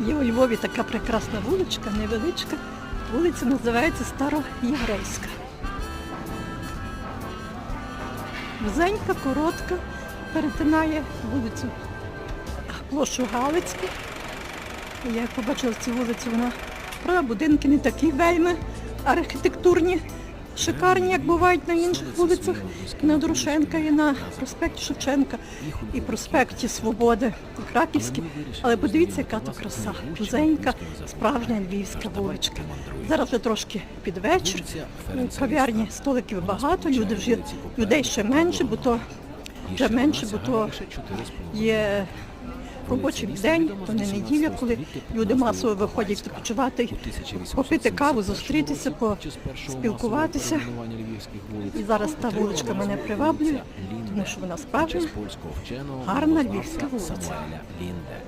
Є у Львові така прекрасна вуличка, невеличка. Вулиця називається Староєврейська. Вузенька, коротка, перетинає вулицю площу Галицьку. Я побачила цю вулицю, вона правда, будинки не такі вельми архітектурні, шикарні, як бувають на інших вулицях. На Дорошенка, і на проспекті Шевченка, і проспекті Свободи, і Краківській. Але подивіться, яка то краса. Вузенька, справжня львівська вуличка. Зараз вже трошки під вечір. Кав'ярні столиків багато, люди вже людей ще менше, бо то вже менше, бо то є робочий день, то не неділя, коли люди масово виходять відпочивати, попити каву, зустрітися, поспілкуватися. І зараз та вуличка мене приваблює, тому що вона справжня, гарна львівська вулиця.